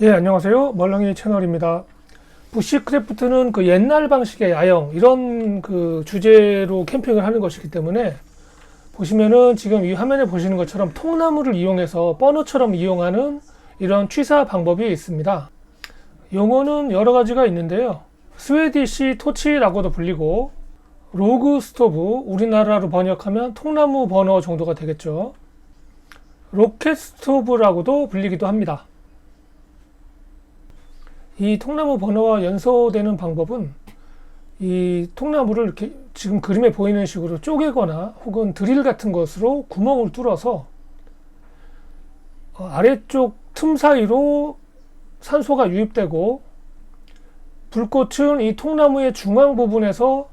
예, 안녕하세요. 멀렁이 채널입니다. 부시크래프트는 그 옛날 방식의 야영, 이런 그 주제로 캠핑을 하는 것이기 때문에 보시면은 지금 이 화면에 보시는 것처럼 통나무를 이용해서 버너처럼 이용하는 이런 취사 방법이 있습니다. 용어는 여러 가지가 있는데요. 스웨디시 토치라고도 불리고, 로그 스토브, 우리나라로 번역하면 통나무 버너 정도가 되겠죠. 로켓 스토브라고도 불리기도 합니다. 이 통나무 버너와 연소되는 방법은 이 통나무를 이렇게 지금 그림에 보이는 식으로 쪼개거나 혹은 드릴 같은 것으로 구멍을 뚫어서 어, 아래쪽 틈 사이로 산소가 유입되고 불꽃은 이 통나무의 중앙 부분에서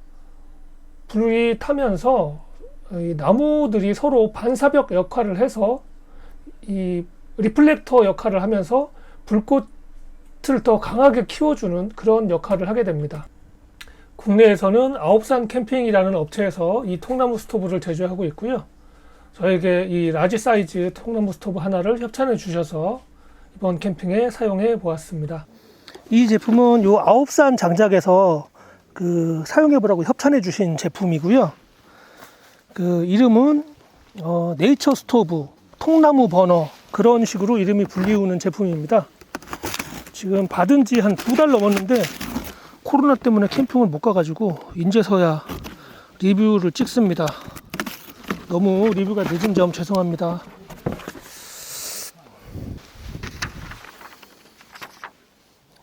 불이 타면서 이 나무들이 서로 반사벽 역할을 해서 이 리플렉터 역할을 하면서 불꽃 을 더 강하게 키워주는 그런 역할을 하게 됩니다. 국내에서는 아홉산 캠핑이라는 업체에서 이 통나무 스토브를 제조하고 있고요. 저에게 이 라지 사이즈 통나무 스토브 하나를 협찬해 주셔서 이번 캠핑에 사용해 보았습니다. 이 제품은 요 아홉산 장작에서 그 사용해 보라고 협찬해 주신 제품이고요. 그 이름은 어, 네이처 스토브 통나무 버너 그런 식으로 이름이 불리우는 제품입니다. 지금 받은 지 한 두 달 넘었는데 코로나 때문에 캠핑을 못 가가지고 인제서야 리뷰를 찍습니다. 너무 리뷰가 늦은 점 죄송합니다.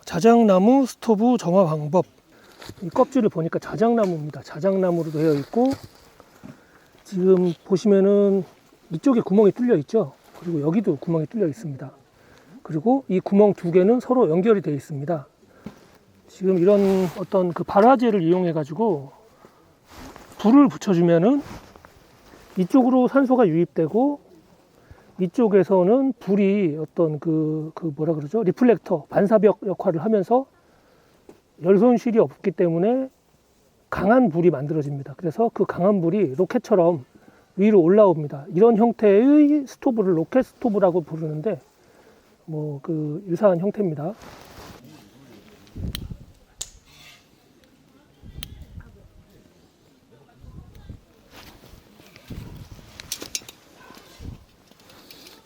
자작나무 스토브 정화 방법. 이 껍질을 보니까 자작나무입니다. 자작나무로 되어 있고 지금 보시면은 이쪽에 구멍이 뚫려 있죠. 그리고 여기도 구멍이 뚫려 있습니다. 그리고 이 구멍 두 개는 서로 연결이 되어 있습니다. 지금 이런 어떤 그 발화제를 이용해 가지고 불을 붙여주면은 이쪽으로 산소가 유입되고 이쪽에서는 불이 어떤 그, 그 뭐라 그러죠? 리플렉터, 반사벽 역할을 하면서 열 손실이 없기 때문에 강한 불이 만들어집니다. 그래서 그 강한 불이 로켓처럼 위로 올라옵니다. 이런 형태의 스토브를 로켓 스토브라고 부르는데 뭐 그 유사한 형태입니다.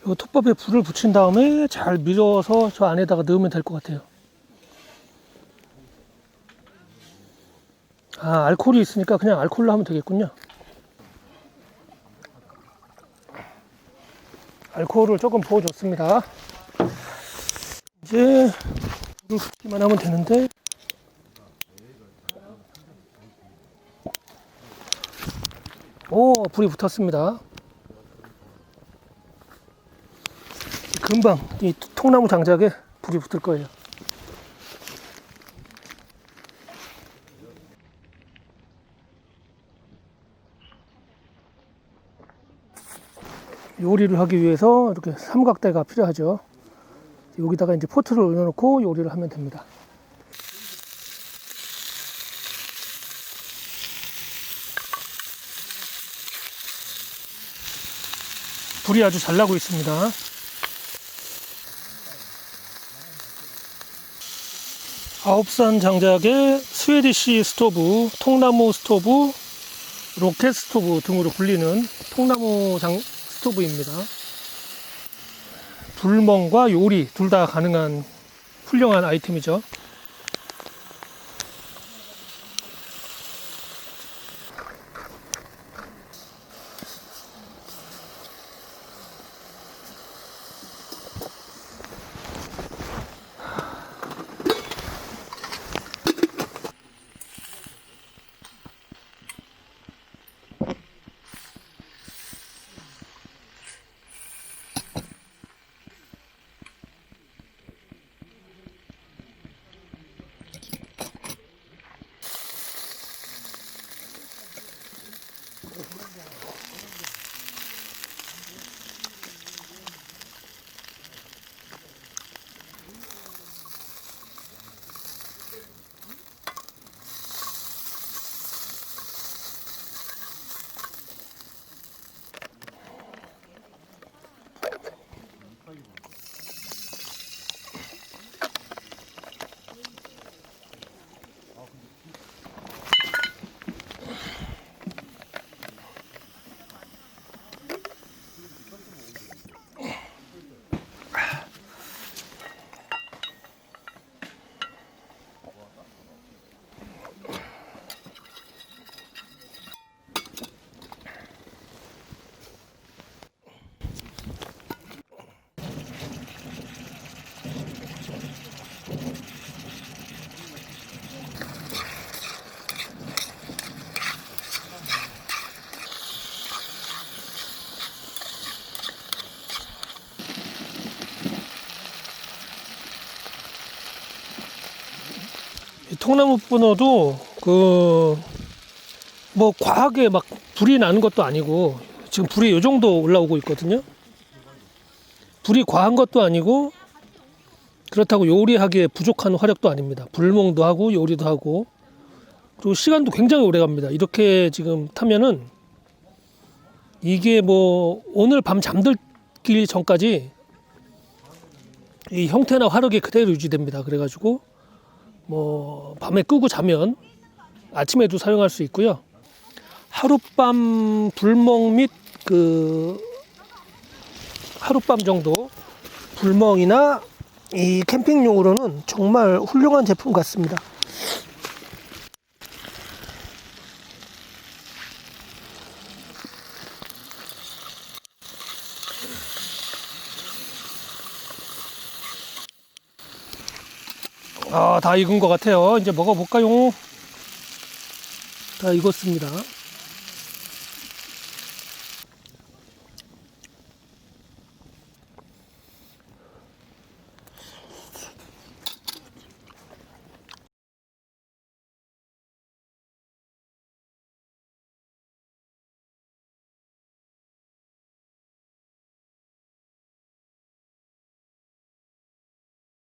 이 톱밥에 불을 붙인 다음에 잘 밀어서 저 안에다가 넣으면 될 것 같아요. 아, 알코올이 있으니까 그냥 알코올로 하면 되겠군요. 알코올을 조금 부어줬습니다. 이제 불을 붙기만 하면 되는데 오 불이 붙었습니다. 금방 이 통나무 장작에 불이 붙을 거예요. 요리를 하기 위해서 이렇게 삼각대가 필요하죠. 여기다가 이제 포트를 올려놓고 요리를 하면 됩니다. 불이 아주 잘 나고 있습니다. 아홉산 장작의 스웨디시 스토브, 통나무 스토브, 로켓 스토브 등으로 불리는 통나무 장, 스토브입니다. 불멍과 요리 둘 다 가능한 훌륭한 아이템이죠. 이 통나무 분어도 그 뭐 과하게 막 불이 나는 것도 아니고 지금 불이 요 정도 올라오고 있거든요. 불이 과한 것도 아니고 그렇다고 요리하기에 부족한 화력도 아닙니다. 불멍도 하고 요리도 하고 그리고 시간도 굉장히 오래 갑니다. 이렇게 지금 타면은 이게 뭐 오늘 밤 잠들기 전까지 이 형태나 화력이 그대로 유지됩니다. 그래가지고 뭐 밤에 끄고 자면 아침에도 사용할 수 있고요. 하룻밤 불멍 및 그 하룻밤 정도 불멍이나 이 캠핑용으로는 정말 훌륭한 제품 같습니다. 아, 다 익은 것 같아요. 이제 먹어볼까요? 다 익었습니다.